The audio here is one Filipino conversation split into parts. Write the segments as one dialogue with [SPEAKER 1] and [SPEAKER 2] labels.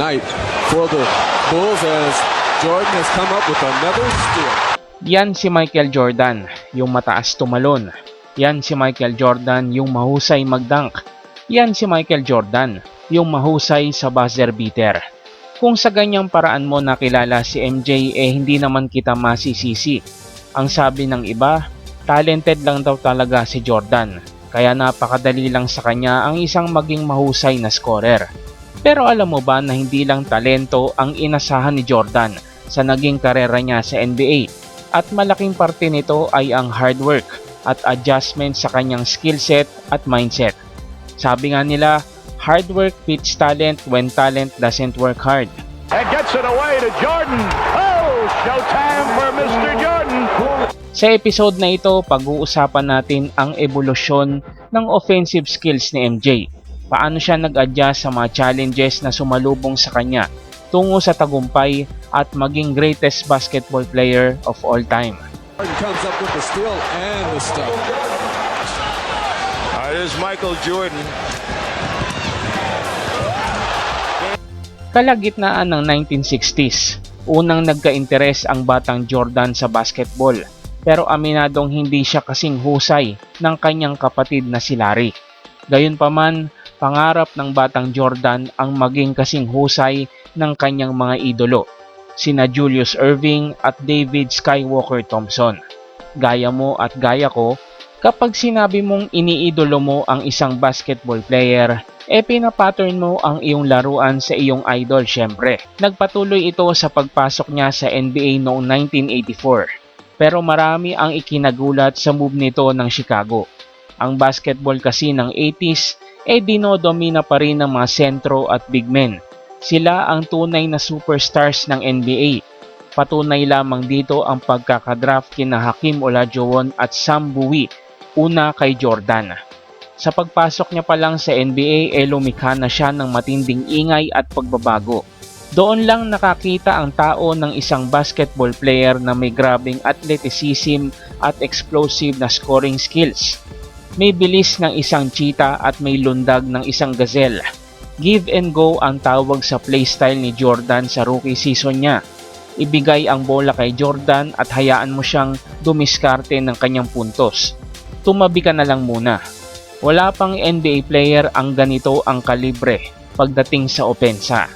[SPEAKER 1] night for the Bulls as Jordan has come up with another steal.
[SPEAKER 2] Yan si Michael Jordan, yung mataas tumalon. Yan si Michael Jordan, yung mahusay magdunk. Yan si Michael Jordan, yung mahusay sa buzzer beater. Kung sa ganyang paraan mo nakilala si MJ eh hindi naman kita masisisi. Ang sabi ng iba, talented lang daw talaga si Jordan. Kaya napakadali lang sa kanya ang isang maging mahusay na scorer. Pero alam mo ba na hindi lang talento ang inasahan ni Jordan sa naging karera niya sa NBA at malaking parte nito ay ang hard work at adjustment sa kanyang skill set at mindset. Sabi nga nila, hard work beats talent when talent doesn't work hard.
[SPEAKER 3] and gets it away to Jordan. Oh, showtime for Mr. Jordan.
[SPEAKER 2] Sa episode na ito, pag-uusapan natin ang ebolusyon ng offensive skills ni MJ. Paano siya nag-adjust sa mga challenges na sumalubong sa kanya tungo sa tagumpay at maging greatest basketball player of all time.
[SPEAKER 1] Comes up with the steal and the stop.
[SPEAKER 3] Uh, this is Michael Jordan.
[SPEAKER 2] Kalagitnaan ng 1960s, unang nagka-interes ang batang Jordan sa basketball pero aminadong hindi siya kasing husay ng kanyang kapatid na si Larry. Gayunpaman, pangarap ng batang Jordan ang maging kasing husay ng kanyang mga idolo, sina Julius Irving at David Skywalker Thompson. Gaya mo at gaya ko, kapag sinabi mong iniidolo mo ang isang basketball player, e pinapattern mo ang iyong laruan sa iyong idol syempre. Nagpatuloy ito sa pagpasok niya sa NBA noong 1984. Pero marami ang ikinagulat sa move nito ng Chicago. Ang basketball kasi ng 80s e dinodomina pa rin ng mga sentro at big men. Sila ang tunay na superstars ng NBA. Patunay lamang dito ang pagkakadraft kina Hakim Olajuwon at Sam Bowie una kay Jordan. Sa pagpasok niya pa lang sa NBA e lumikha na siya ng matinding ingay at pagbabago. Doon lang nakakita ang tao ng isang basketball player na may grabing athleticism at explosive na scoring skills. May bilis ng isang cheetah at may lundag ng isang gazelle. Give and go ang tawag sa playstyle ni Jordan sa rookie season niya. Ibigay ang bola kay Jordan at hayaan mo siyang dumiskarte ng kanyang puntos. Tumabi ka na lang muna. Wala pang NBA player ang ganito ang kalibre pagdating sa opensa.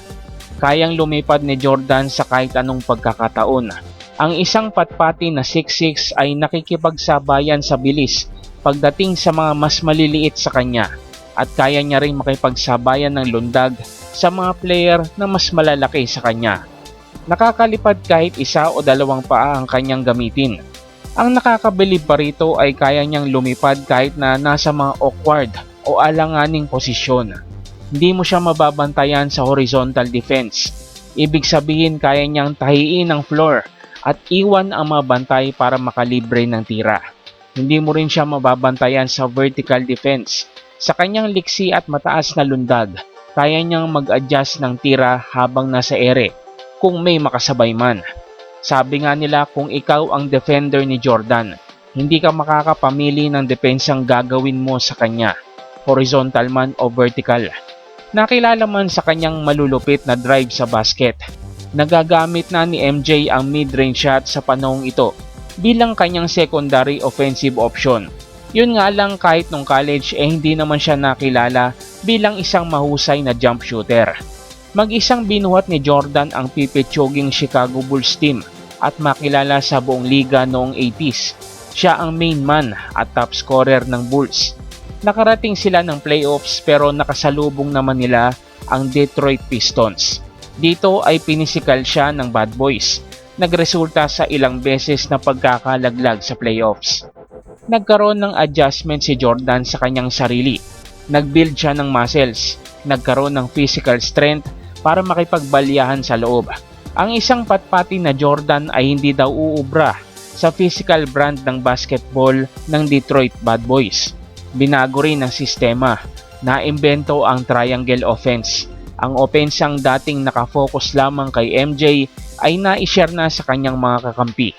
[SPEAKER 2] Kayang lumipad ni Jordan sa kahit anong pagkakataon. Ang isang patpati na 6'6 ay nakikipagsabayan sa bilis pagdating sa mga mas maliliit sa kanya at kaya niya ring makipagsabayan ng lundag sa mga player na mas malalaki sa kanya. Nakakalipad kahit isa o dalawang paa ang kanyang gamitin. Ang nakakabilib pa rito ay kaya niyang lumipad kahit na nasa mga awkward o alanganing posisyon. Hindi mo siya mababantayan sa horizontal defense. Ibig sabihin kaya niyang tahiin ang floor at iwan ang mga bantay para makalibre ng tira. Hindi mo rin siya mababantayan sa vertical defense. Sa kanyang liksi at mataas na lundag, kaya niyang mag-adjust ng tira habang nasa ere kung may makasabay man. Sabi nga nila kung ikaw ang defender ni Jordan, hindi ka makakapamili ng depensang gagawin mo sa kanya, horizontal man o vertical. Nakilala man sa kanyang malulupit na drive sa basket. Nagagamit na ni MJ ang mid-range shot sa panahong ito bilang kanyang secondary offensive option. Yun nga lang kahit nung college eh hindi naman siya nakilala bilang isang mahusay na jump shooter. Mag-isang binuhat ni Jordan ang pipitsuging Chicago Bulls team at makilala sa buong liga noong 80s. Siya ang main man at top scorer ng Bulls. Nakarating sila ng playoffs pero nakasalubong naman nila ang Detroit Pistons. Dito ay pinisikal siya ng Bad Boys. Nagresulta sa ilang beses na pagkakalaglag sa playoffs. Nagkaroon ng adjustment si Jordan sa kanyang sarili. Nagbuild siya ng muscles. Nagkaroon ng physical strength para makipagbalyahan sa loob. Ang isang patpati na Jordan ay hindi daw uubra sa physical brand ng basketball ng Detroit Bad Boys. Binago rin ang sistema. Naimbento ang triangle offense. Ang opensang dating nakafocus lamang kay MJ ay naishare na sa kanyang mga kakampi.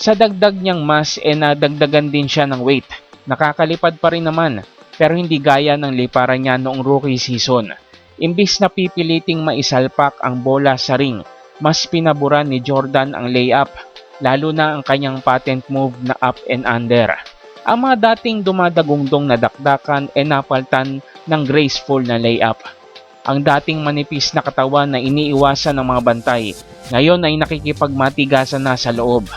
[SPEAKER 2] Sa dagdag niyang mas e nadagdagan din siya ng weight. Nakakalipad pa rin naman pero hindi gaya ng liparan niya noong rookie season. Imbis na pipiliting maisalpak ang bola sa ring, mas pinaburan ni Jordan ang layup, lalo na ang kanyang patent move na up and under. Ang mga dating dumadagungdong na dakdakan ay napaltan ng graceful na layup. Ang dating manipis na katawan na iniiwasan ng mga bantay, ngayon ay nakikipagmatigasan na sa loob.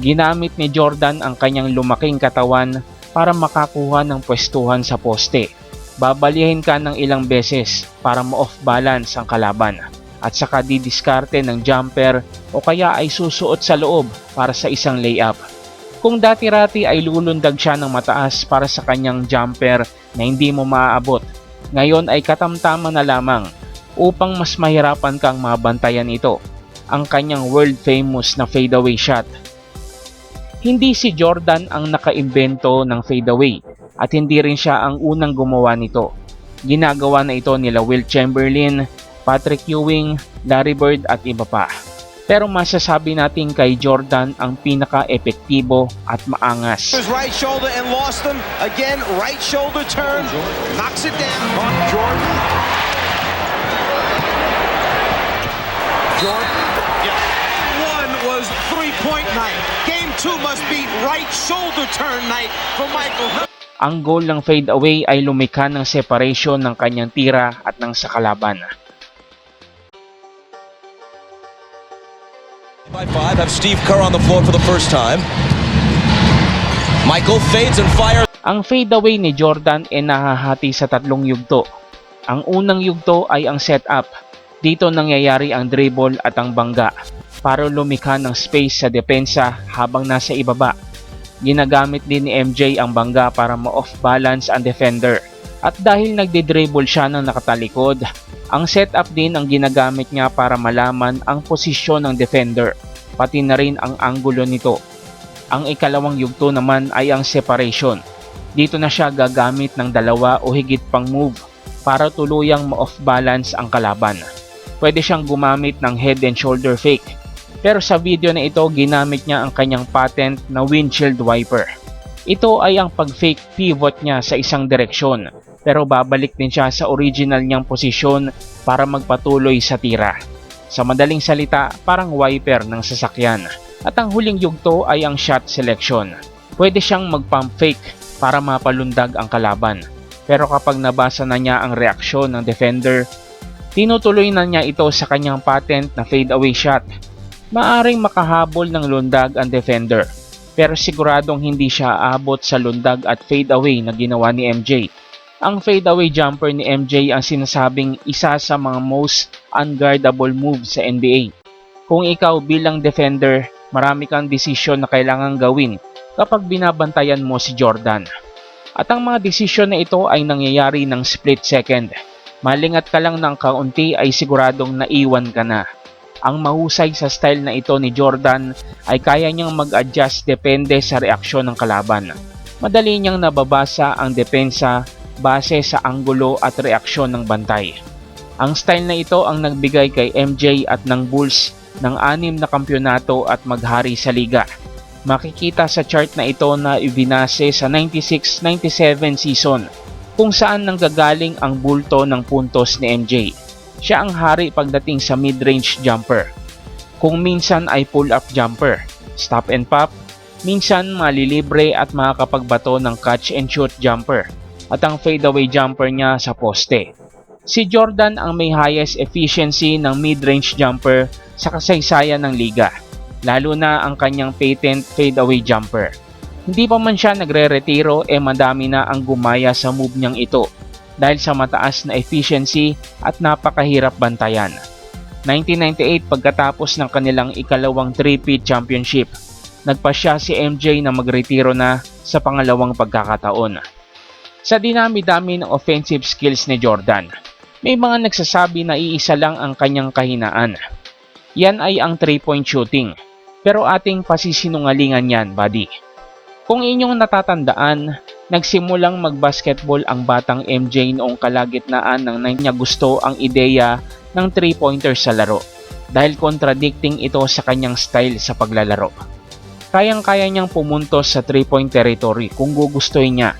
[SPEAKER 2] Ginamit ni Jordan ang kanyang lumaking katawan para makakuha ng pwestuhan sa poste. Babalihin ka ng ilang beses para ma-off balance ang kalaban at saka didiskarte ng jumper o kaya ay susuot sa loob para sa isang layup. Kung dati-rati ay lulundag siya ng mataas para sa kanyang jumper na hindi mo maaabot, ngayon ay katamtaman na lamang upang mas mahirapan kang mabantayan ito, ang kanyang world famous na fadeaway shot. Hindi si Jordan ang nakaimbento ng fadeaway at hindi rin siya ang unang gumawa nito. Ginagawa na ito nila Will Chamberlain, Patrick Ewing, Larry Bird at iba pa. Pero masasabi natin kay Jordan ang pinaka-epektibo at maangas.
[SPEAKER 4] His right shoulder and lost him. Again, right shoulder turn. Knocks it down.
[SPEAKER 3] On Jordan. Jordan.
[SPEAKER 4] One was three-point night. Game two must be right shoulder turn night for Michael.
[SPEAKER 2] Ang goal ng fade away ay lumikha ng separation ng kanyang tira at ng sa kalaban.
[SPEAKER 5] By five, have Steve Kerr on the floor for the first time. Michael fades and fires.
[SPEAKER 2] Ang fade away ni Jordan ay nahahati sa tatlong yugto. Ang unang yugto ay ang setup. Dito nangyayari ang dribble at ang bangga para lumikha ng space sa depensa habang nasa ibaba. Ginagamit din ni MJ ang bangga para ma-off balance ang defender. At dahil nagdi-dribble siya ng nakatalikod, ang setup din ang ginagamit niya para malaman ang posisyon ng defender, pati na rin ang anggulo nito. Ang ikalawang yugto naman ay ang separation. Dito na siya gagamit ng dalawa o higit pang move para tuluyang ma-off balance ang kalaban. Pwede siyang gumamit ng head and shoulder fake. Pero sa video na ito, ginamit niya ang kanyang patent na windshield wiper. Ito ay ang pag-fake pivot niya sa isang direksyon, pero babalik din siya sa original niyang posisyon para magpatuloy sa tira. Sa madaling salita, parang wiper ng sasakyan. At ang huling yugto ay ang shot selection. Pwede siyang mag-pump fake para mapalundag ang kalaban. Pero kapag nabasa na niya ang reaksyon ng defender, tinutuloy na niya ito sa kanyang patent na fade away shot. Maaring makahabol ng lundag ang defender, pero siguradong hindi siya aabot sa lundag at fade away na ginawa ni MJ. Ang fade away jumper ni MJ ang sinasabing isa sa mga most unguardable moves sa NBA. Kung ikaw bilang defender, marami kang desisyon na kailangan gawin kapag binabantayan mo si Jordan. At ang mga desisyon na ito ay nangyayari ng split second. Malingat ka lang ng kaunti ay siguradong naiwan ka na. Ang mahusay sa style na ito ni Jordan ay kaya niyang mag-adjust depende sa reaksyon ng kalaban. Madali niyang nababasa ang depensa base sa anggulo at reaksyon ng bantay. Ang style na ito ang nagbigay kay MJ at ng Bulls ng anim na kampyonato at maghari sa liga. Makikita sa chart na ito na ibinase sa 96-97 season kung saan nanggagaling ang bulto ng puntos ni MJ. Siya ang hari pagdating sa mid-range jumper. Kung minsan ay pull-up jumper, stop and pop, minsan malilibre at makakapagbato ng catch and shoot jumper at ang fadeaway jumper niya sa poste. Si Jordan ang may highest efficiency ng mid-range jumper sa kasaysayan ng liga, lalo na ang kanyang patent fadeaway jumper. Hindi pa man siya nagre-retiro eh madami na ang gumaya sa move niyang ito dahil sa mataas na efficiency at napakahirap bantayan. 1998 pagkatapos ng kanilang ikalawang 3-peat championship, nagpasya si MJ na magretiro na sa pangalawang pagkakataon. Sa dinami-dami ng offensive skills ni Jordan, may mga nagsasabi na iisa lang ang kanyang kahinaan. Yan ay ang 3-point shooting. Pero ating pasisinungalingan yan, buddy. Kung inyong natatandaan, nagsimulang magbasketball ang batang MJ noong kalagitnaan ng niya gusto ang ideya ng 3-pointer sa laro dahil contradicting ito sa kanyang style sa paglalaro. Kayang-kaya niyang pumuntos sa 3-point territory kung gugustuhin niya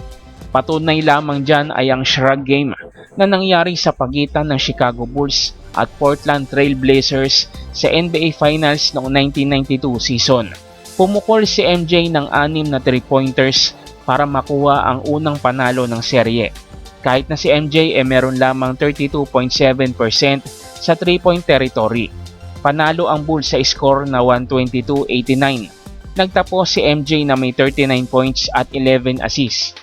[SPEAKER 2] Patunay lamang dyan ay ang shrug game na nangyari sa pagitan ng Chicago Bulls at Portland Trail Blazers sa NBA Finals noong 1992 season. Pumukol si MJ ng anim na 3-pointers para makuha ang unang panalo ng serye. Kahit na si MJ ay meron lamang 32.7% sa 3-point territory. Panalo ang Bulls sa score na 122-89. Nagtapos si MJ na may 39 points at 11 assists.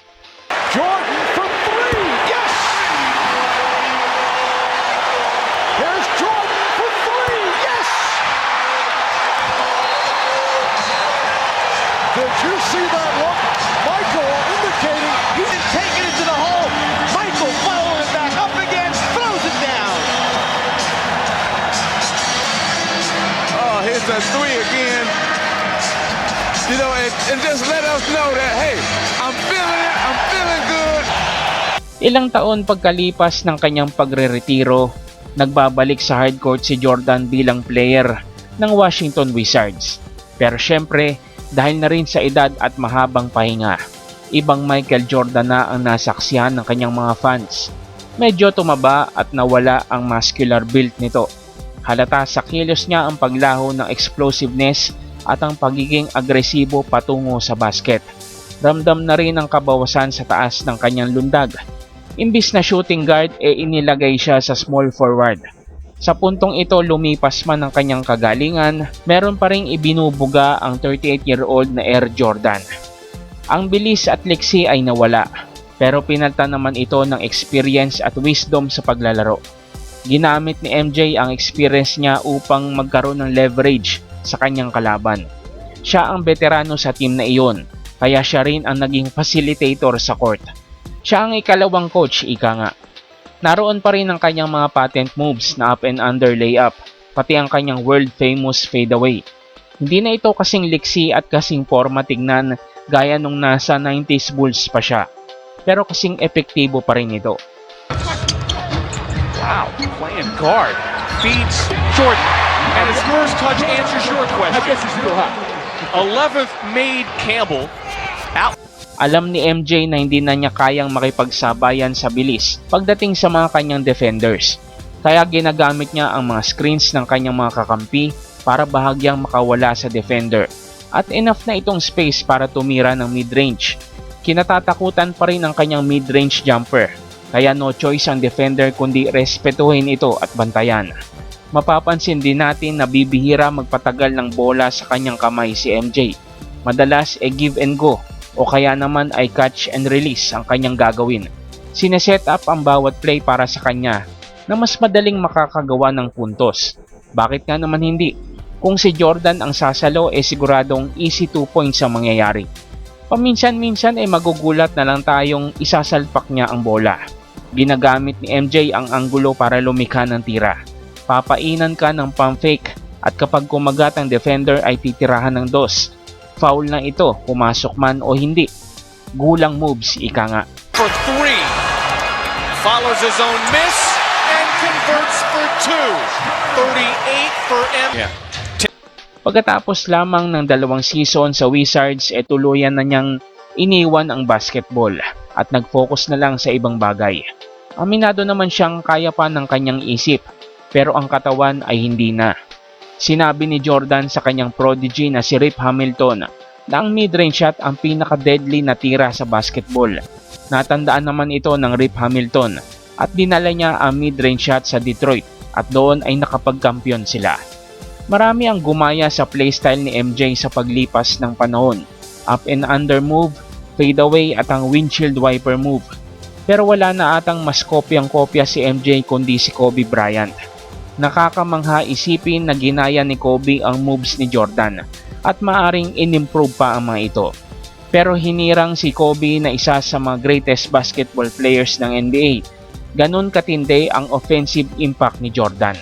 [SPEAKER 1] A three again. You know, and, and just let us know that, hey, I'm feeling it. I'm feeling good.
[SPEAKER 2] Ilang taon pagkalipas ng kanyang pagre-retiro, nagbabalik sa hardcourt si Jordan bilang player ng Washington Wizards. Pero syempre, dahil na rin sa edad at mahabang pahinga, ibang Michael Jordan na ang nasaksihan ng kanyang mga fans. Medyo tumaba at nawala ang muscular build nito. Halata sa kilos niya ang paglaho ng explosiveness at ang pagiging agresibo patungo sa basket. Ramdam na rin ang kabawasan sa taas ng kanyang lundag Imbis na shooting guard e inilagay siya sa small forward. Sa puntong ito lumipas man ang kanyang kagalingan, meron pa ring ibinubuga ang 38-year-old na Air Jordan. Ang bilis at liksi ay nawala, pero pinalta naman ito ng experience at wisdom sa paglalaro. Ginamit ni MJ ang experience niya upang magkaroon ng leverage sa kanyang kalaban. Siya ang veterano sa team na iyon, kaya siya rin ang naging facilitator sa court. Siya ang ikalawang coach, ika nga. Naroon pa rin ang kanyang mga patent moves na up and under layup, pati ang kanyang world famous fadeaway. Hindi na ito kasing liksi at kasing forma tignan gaya nung nasa 90s Bulls pa siya. Pero kasing epektibo pa rin ito.
[SPEAKER 6] Wow, playing guard. Feeds Jordan. And his first touch answers your question. I guess he's still hot. 11th made Campbell. Out.
[SPEAKER 2] Alam ni MJ na hindi na niya kayang makipagsabayan sa bilis pagdating sa mga kanyang defenders. Kaya ginagamit niya ang mga screens ng kanyang mga kakampi para bahagyang makawala sa defender. At enough na itong space para tumira ng mid-range. Kinatatakutan pa rin ang kanyang mid-range jumper. Kaya no choice ang defender kundi respetuhin ito at bantayan. Mapapansin din natin na bibihira magpatagal ng bola sa kanyang kamay si MJ. Madalas e give and go o kaya naman ay catch and release ang kanyang gagawin. Sineset up ang bawat play para sa kanya na mas madaling makakagawa ng puntos. Bakit nga naman hindi? Kung si Jordan ang sasalo eh siguradong easy 2 points ang mangyayari. Paminsan-minsan ay magugulat na lang tayong isasalpak niya ang bola. Ginagamit ni MJ ang anggulo para lumikha ng tira. Papainan ka ng pump fake at kapag kumagat ang defender ay titirahan ng dos. Foul na ito, pumasok man o hindi. Gulang moves, ika nga.
[SPEAKER 6] For three. Follows his own miss and converts for two. 38 for M. Yeah.
[SPEAKER 2] Pagkatapos lamang ng dalawang season sa Wizards, e tuluyan na niyang iniwan ang basketball at nag-focus na lang sa ibang bagay. Aminado naman siyang kaya pa ng kanyang isip, pero ang katawan ay hindi na. Sinabi ni Jordan sa kanyang prodigy na si Rip Hamilton na ang mid-range shot ang pinaka-deadly na tira sa basketball. Natandaan naman ito ng Rip Hamilton at dinala niya ang mid-range shot sa Detroit at doon ay nakapagkampiyon sila. Marami ang gumaya sa playstyle ni MJ sa paglipas ng panahon. Up and under move, fade away at ang windshield wiper move. Pero wala na atang mas kopyang-kopya si MJ kundi si Kobe Bryant. Nakakamangha isipin na ginaya ni Kobe ang moves ni Jordan at maaring inimprove pa ang mga ito. Pero hinirang si Kobe na isa sa mga greatest basketball players ng NBA. Ganon katindi ang offensive impact ni Jordan.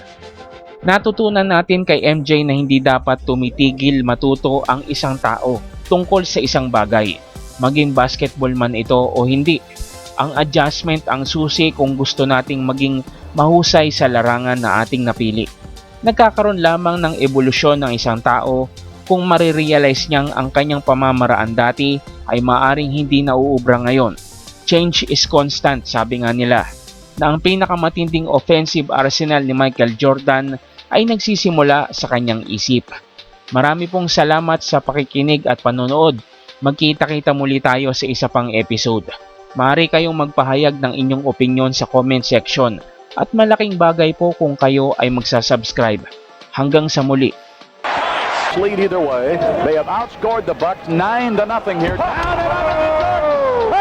[SPEAKER 2] Natutunan natin kay MJ na hindi dapat tumitigil matuto ang isang tao tungkol sa isang bagay, maging basketball man ito o hindi. Ang adjustment ang susi kung gusto nating maging mahusay sa larangan na ating napili. Nagkakaroon lamang ng ebolusyon ng isang tao kung marirealize niyang ang kanyang pamamaraan dati ay maaring hindi nauubra ngayon. Change is constant, sabi nga nila. na ang pinakamatinding offensive arsenal ni Michael Jordan ay nagsisimula sa kanyang isip. Marami pong salamat sa pakikinig at panonood. Magkita-kita muli tayo sa isa pang episode. Maaari kayong magpahayag ng inyong opinion sa comment section at malaking bagay po kung kayo ay magsasubscribe. Hanggang sa muli.
[SPEAKER 3] lead either way. They have outscored the Bucks nine to nothing here. Down and out!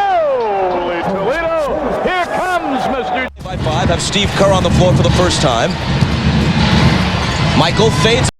[SPEAKER 3] Holy Toledo! Here comes Mr.
[SPEAKER 5] By five, have Steve Kerr on the floor for the first time. Michael fades.